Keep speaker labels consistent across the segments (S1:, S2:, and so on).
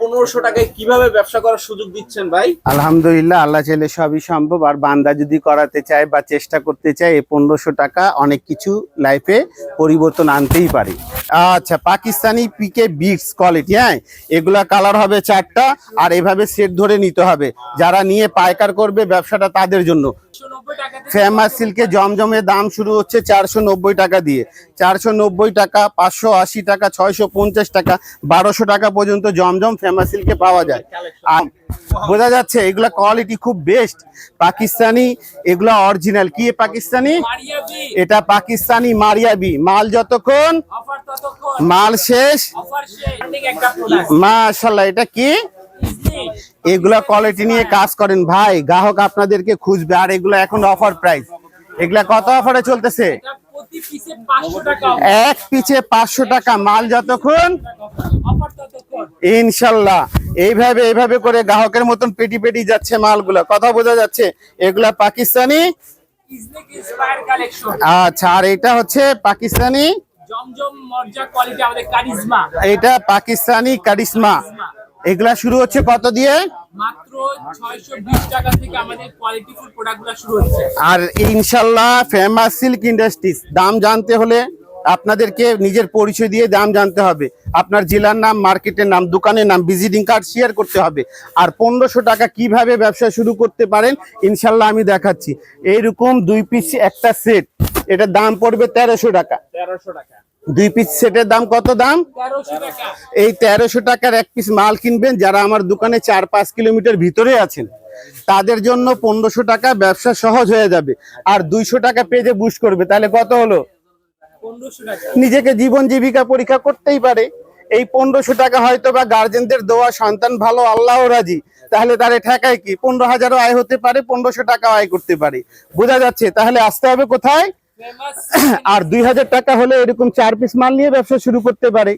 S1: পনেরোশো টাকায় কীভাবে ব্যবসা করার সুযোগ দিচ্ছেন ভাই?
S2: আলহামদুলিল্লাহ আল্লাহ চাইলে সবই সম্ভব। আর বান্দা যদি করাতে চায় বা চেষ্টা করতে চায় এই পনেরোশো টাকা অনেক কিছু লাইফে পরিবর্তন আনতেই পারে। আচ্ছা পাকিস্তানি পিকে বিটস কোয়ালিটি হ্যাঁ? এগুলা কালার হবে চারটা আর এভাবে সেট ধরে নিতে হবে। যারা নিয়ে পাইকার করবে ব্যবসাটা তাদের জন্য। ফেমাস সিল্কে জমজমের দাম শুরু হচ্ছে চারশো নব্বই টাকা দিয়ে। চারশো নব্বই টাকা পাঁচশো আশি টাকা ছয়শো পঞ্চাশ টাকা বারোশো টাকা পর্যন্ত জমজম সিল্কে পাওয়া যায়। আর বোঝা যাচ্ছে এগুলা কোয়ালিটি খুব বেস্ট পাকিস্তানি, এগুলা অরিজিনাল কি পাকিস্তানি? এটা পাকিস্তানি মারিয়াবি মাল যতক্ষণ, মাল শেষ। মাশাল্লাহ, এটা কি? এগুলা কোয়ালিটি নিয়ে কাজ করেন। ভাই, গ্রাহক আপনাদেরকে খুঁজবে। আর এগুলা এখন অফার প্রাইস এগুলা কত অফারে চলতেছে? এক পিছে পাঁচশো টাকা। মাল যতক্ষণ ইনশাল্লাহ। এইভাবে এইভাবে করে গ্রাহকের মতন পেটি পেটি যাচ্ছে মালগুলা। কথা বোঝা যাচ্ছে এগুলা পাকিস্তানি? আচ্ছা আর এটা হচ্ছে পাকিস্তানি? এটা পাকিস্তানি কারিশমা এগুলা শুরু হচ্ছে কত দিয়ে?
S3: মাত্র 620 টাকা থেকে আমাদের কোয়ালিটি ফুল প্রোডাক্টগুলো শুরু হচ্ছে।
S2: আর ইনশাল্লাহ ফেমাস সিল্ক ইন্ডাস্ট্রিজ দাম জানতে হলে আপনাদেরকে নিজের পরিচয় দিয়ে দাম জানতে হবে। আপনার জেলার নাম মার্কেটের নাম দোকানের নাম ভিজিটিং কার্ড শেয়ার করতে হবে। আর পনেরোশো টাকা কীভাবে ব্যবসা শুরু করতে পারেন ইনশাল্লাহ আমি দেখাচ্ছি। এইরকম দুই পিস একটা সেট এটার দাম পড়বে তেরোশো টাকা।
S1: তেরোশো টাকা।
S2: দুই পিস সেটের দাম কত দাম?
S3: 1300 টাকা।
S2: এই তেরোশো টাকার এক পিস মাল কিনবেন যারা আমার দোকানে চার পাঁচ কিলোমিটার ভিতরে আছেন তাদের জন্য পনেরোশো টাকা ব্যবসা সহজ হয়ে যাবে। আর দুইশো টাকা পেজে বুস্ট করবে তাহলে কত হলো?
S3: 1500 টাকা
S2: নিজেকে জীবন জীবিকা পরীক্ষা করতেই পারে। এই পনেরোশো টাকা হয়তো বা গার্জেনদের দেওয়া সন্তান ভালো আল্লাহ রাজি। তাহলে তারে ঠেকায় কি? পনেরো হাজারও আয় হতে পারে পনেরোশো টাকা আয় করতে পারে। বোঝা যাচ্ছে তাহলে আসতে হবে কোথায়? আর দুই হাজার টাকা হলে এরকম চার পিস মাল নিয়ে ব্যবসা শুরু করতে পারে।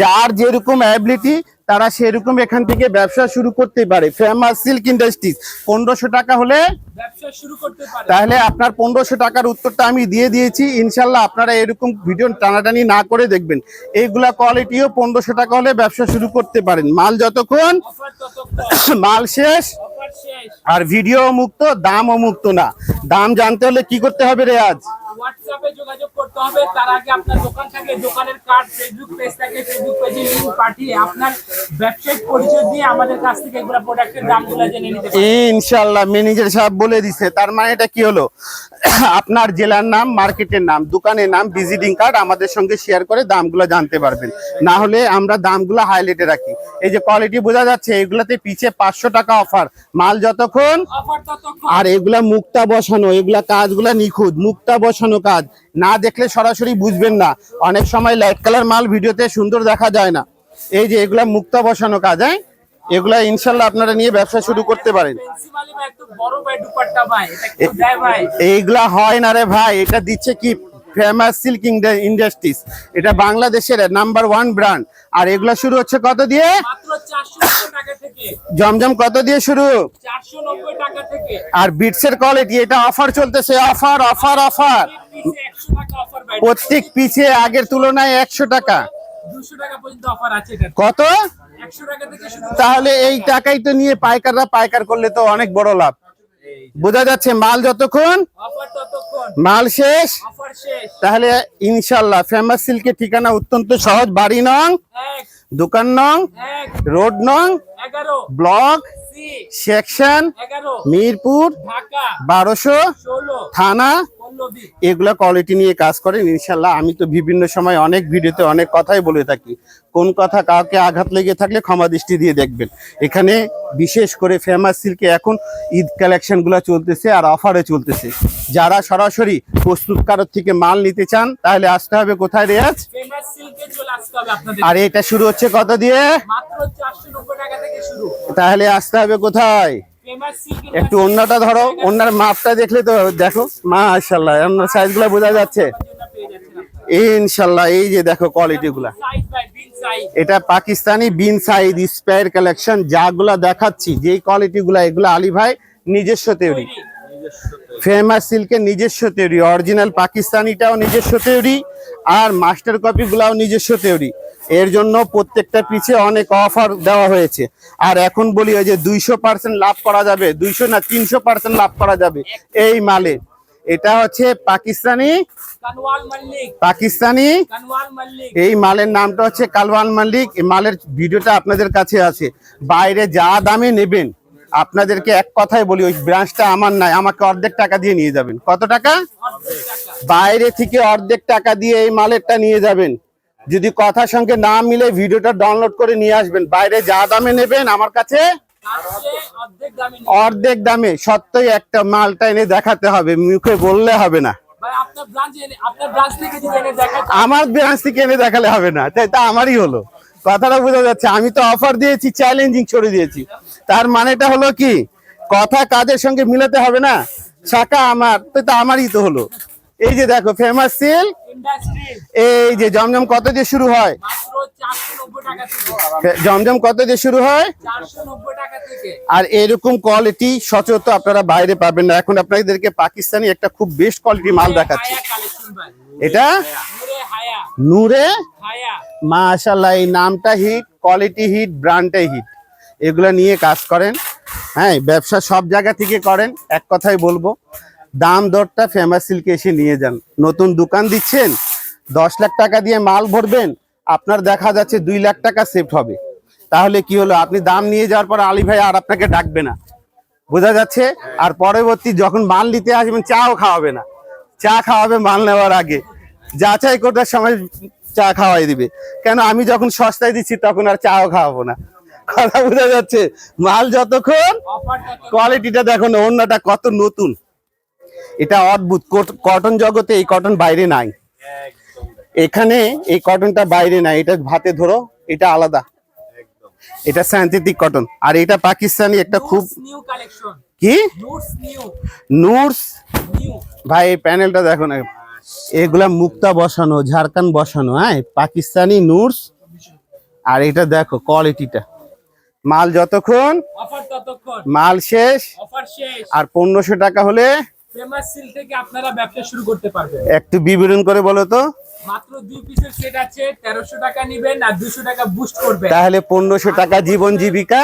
S2: যার যেরকম অ্যাবিলিটি তারা সেরকম এখান থেকে ব্যবসা শুরু করতে পারে। ফেমাস সিল্ক ইন্ডাস্ট্রিজ পনেরোশো টাকা হলে তাহলে আপনার পনেরোশো টাকার উত্তরটা আমি দিয়ে দিয়েছি। ইনশাল্লাহ আপনারা এরকম ভিডিও টানাটানি না করে দেখবেন। এইগুলা কোয়ালিটিও পনেরোশো টাকা হলে ব্যবসা শুরু করতে পারেন। মাল যতক্ষণ মাল শেষ আর ভিডিও মুক্ত দামও মুক্ত না। দাম জানতে হলে কি করতে হবে রে আজ
S3: হোয়াটসঅ্যাপে যোগাযোগ করতে হবে তার আগে আপনার দোকান থাকে দোকানের কার্ড ফেসবুক পেজ থাকে ফেসবুক পেজে লিংক পাঠিয়ে আপনার পরিচয় দিয়ে আমাদের কাছ থেকে এগুলো প্রোডাক্টের দামগুলো জেনে নিতে
S2: ম্যানেজার সাহেব বলে দিছে তার মানে এটা কি হলো? আপনার জেলার নাম মার্কেটের নাম দোকানের নাম ভিজিটিং কার্ড আমাদের সঙ্গে শেয়ার করে দামগুলো জানতে পারবেন। না হলে আমরা দামগুলো হাইলাইটে রাখি। এই যে কোয়ালিটি বোঝা যাচ্ছে এগুলাতে পিছে পাঁচশো টাকা অফার মাল যতক্ষণ আর এগুলা মুক্তা বসানো এগুলা কাজগুলা নিখুঁত মুক্তা বসানো কাজ। না দেখলে সরাসরি বুঝবেন না। অনেক সময় লাইট কালার মাল ভিডিওতে সুন্দর দেখা যায় না। এই যে এগুলা মুক্তা বসানো কাজ হ্যাঁ? এগুলা ইনশাল্লাহ আপনারা নিয়ে ব্যবসা শুরু করতে পারেন। এইগুলা হয় না রে ভাই এটা দিচ্ছে কি ফেমাস সিল্ক ইন্ডাস্ট্রিজ এটা বাংলাদেশের নাম্বার ওয়ান ব্র্যান্ড আর এগুলা শুরু হচ্ছে কত দিয়ে?
S3: মাত্র 490 টাকা থেকে।
S2: জমজম কত দিয়ে শুরু?
S3: 490 টাকা থেকে।
S2: আর বিটসের কোয়ালিটি এটা অফার চলতেছে অফার অফার অফার প্রত্যেক পিছে আগের তুলনায় একশো টাকা।
S3: 200 টাকা পর্যন্ত অফার আছে এটা
S2: কত?
S3: 100 টাকা থেকে শুরু
S2: তাহলে এই টাকাই তো নিয়ে পাইকাররা পাইকার করলে তো অনেক বড় লাভ। বোঝা যাচ্ছে মাল যতক্ষণ? মাল শেষ? তাহলে ইনশাল্লাহ ফেমাস সিল্কের ঠিকানা অত্যন্ত সহজ। বাড়ি নং দোকান নং রোড নং ব্লক সেকশন মিরপুর বারোশো থানা এগুলা কোয়ালিটি নিয়ে কাজ করেন ইনশাল্লাহ আমি তো বিভিন্ন সময় অনেক ভিডিওতে অনেক কথাই বলে থাকি। কোন কথা কাউকে আঘাত লেগে থাকলে ক্ষমা দৃষ্টি দিয়ে দেখবেন। এখানে বিশেষ করে ফেমাস সিল্কে এখন ঈদ কালেকশনগুলো চলতেছে আর অফারে চলতেছে। যারা সরাসরি প্রস্তুতকারক থেকে মাল নিতে চান তাহলে আসতে হবে কোথায় রেয়াজ? আর এটা শুরু হচ্ছে কত দিয়ে? তাহলে আসতে হবে কোথায়? একটু অন্যটা ধরো, অন্যার মাপটা দেখলে তো দেখো। মাশাল্লাহ সাইজগুলা বোঝা যাচ্ছে। ইনশাল্লাহ এই যে দেখো কোয়ালিটি গুলা
S3: সাইজ বাই বিন সাইজ
S2: এটা Pakistani bin size spare collection, যাগুলা দেখাচ্ছি, যেই কোয়ালিটি গুলা এগুলো আলী ভাই নিজস্ব তৈরি। ফেমাস সিল্কের নিজস্ব তৈরি অরিজিনাল পাকিস্তানিটাও নিজস্ব তৈরি আর মাস্টার কপি গুলাও নিজস্ব তৈরি এর জন্য প্রত্যেকটা পিছে অনেক অফার দেওয়া হয়েছে। আর এখন বলি ওই যে দুইশো পার্সেন্ট লাভ করা যাবে দুইশো না তিনশো পার্সেন্ট লাভ করা যাবে এই মালে। এটা হচ্ছে পাকিস্তানি পাকিস্তানি এই মালের নামটা হচ্ছে কালওয়ান মাল্লিক। এই মালের ভিডিওটা আপনাদের কাছে আছে। বাইরে যা দামে নেবেন আপনাদেরকে এক কথাই বলি ওই ব্রাঞ্চটা আমার নাই আমাকে অর্ধেক টাকা দিয়ে নিয়ে যাবেন। কত টাকা? বাইরে থেকে অর্ধেক টাকা দিয়ে এই মালেরটা নিয়ে যাবেন। যদি কথার সঙ্গে না মিলে ভিডিওটা ডাউনলোড করে নিয়ে আসবেন। বাইরে যা দামে নেবেন আমার কাছে
S3: অর্ধেক দামে।
S2: সত্যই একটা মালটা এনে দেখাতে হবে মুখে বললে হবে না। আমার ব্রাঞ্চ থেকে এনে দেখালে হবে না তাই তা আমারই হলো। কথাটা বোঝা যাচ্ছে আমি তো অফার দিয়েছি চ্যালেঞ্জিং ছড়ে দিয়েছি। তার মানেটা হলো কি? কথা কাজের সঙ্গে মিলাতে হবে না। শাখা আমার তো তা আমারই তো হলো। এই যে দেখো ফেমাস সিল এই যে জমজম কত দিয়ে শুরু হয়? জমজম কত দিয়ে শুরু হয়? আর এরকম কোয়ালিটি সচরাচর আপনারা বাইরে পাবেন না। এখন আপনাদেরকে পাকিস্তানি একটা খুব বেস্ট কোয়ালিটি মাল দেখাচ্ছি। এটা?
S3: নূরে
S2: মাশাল্লাহ এই নামটা হিট কোয়ালিটি হিট ব্র্যান্ডটাই হিট এগুলা নিয়ে কাজ করেন। হ্যাঁ ব্যবসা সব জায়গা থেকে করেন, এক কথাই বলব। দাম দরটা ফেমাস সিল্কে এসে নিয়ে যান। নতুন দোকান দিচ্ছেন, দশ লাখ টাকা দিয়ে মাল ভরবেন, আপনার দেখা যাচ্ছে দুই লাখ টাকা সেভ হবে। তাহলে কি হলো? আপনি দাম নিয়ে যাওয়ার পর আলী ভাই আর আপনাকে ডাকবে না। বোঝা যাচ্ছে? আর পরবর্তী যখন মাল নিতে আসবেন, চাও খাওয়াবে না। চা খাওয়াবে মাল নেওয়ার আগে। যাচাই করতে সময় চা খাওয়াই দিবে। কেন? আমি যখন সস্তায় দিচ্ছি, তখন আর চাও খাওয়াবো না। কথা বোঝা যাচ্ছে। মাল যতক্ষণ কোয়ালিটিটা দেখো না অন্যটা কত নতুন। এটা অদ্ভুত। কটন জগতে এই কটন বাইরে নাই। এখানে এই কটনটা বাইরে নাই। এটা ভাতে ধরো এটা আলাদা। এটা সাইন্থেটিক কটন আর এটা পাকিস্তানি একটা খুব কি? নুরস ভাই এই প্যানেলটা দেখো না। এগুলা মুক্তা বসানো ঝাড়খান বসানো হ্যাঁ? পাকিস্তানি নুরস আর এটা দেখো কোয়ালিটিটা মাল যতক্ষণ মাল
S3: শেষ।
S2: আর পনেরোশো টাকা হলে
S3: ফেমাস সিল থেকে আপনারা ব্যবসা শুরু করতে পারবেন।
S2: একটু বিবরণ করে বলো তো।
S3: মাত্র দুই পিসের সেট আছে তেরোশো টাকা নিবেন আর দুশো টাকা বুস্ট করবেন।
S2: তাহলে পনেরোশো টাকা জীবন জীবিকা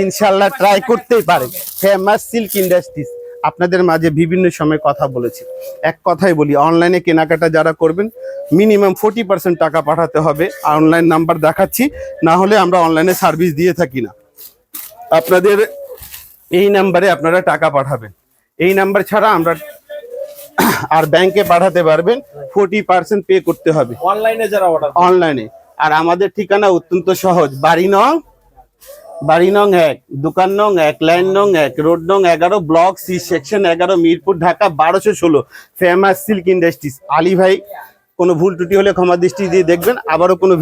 S2: ইনশাল্লাহ ট্রাই করতেই পারে ফেমাস সিল্ক ইন্ডাস্ট্রিজ আপনাদের মাঝে বিভিন্ন সময় কথা বলেছি। এক কথাই বলি অনলাইনে কেনাকাটা যারা করবেন মিনিমাম ফোর্টি পার্সেন্ট টাকা পাঠাতে হবে। অনলাইন নাম্বার দেখাচ্ছি না হলে আমরা অনলাইনে সার্ভিস দিয়ে থাকি না। আপনাদের এই নাম্বারে আপনারা টাকা পাঠাবেন। এই নাম্বার ছাড়া আমরা আর ব্যাংকে পাঠাতে পারবেন ফোর্টি পার্সেন্ট পে করতে হবে।
S1: অনলাইনে যারা অর্ডার
S2: অনলাইনে আর আমাদের ঠিকানা অত্যন্ত সহজ বাড়ি নং বাড়ি নং এক, দোকান নং এক, লাইন নং এক, রোড নং এগারো, ব্লক সি, সেকশন এগারো, মিরপুর, ঢাকা, বারোশো ষোলো, ফেমাস সিল্ক ইন্ডাস্ট্রিজ। আলী ভাই, কোনো ভুল ত্রুটি হলে ক্ষমা দৃষ্টি দিয়ে দেখবেন, আবারও কোনো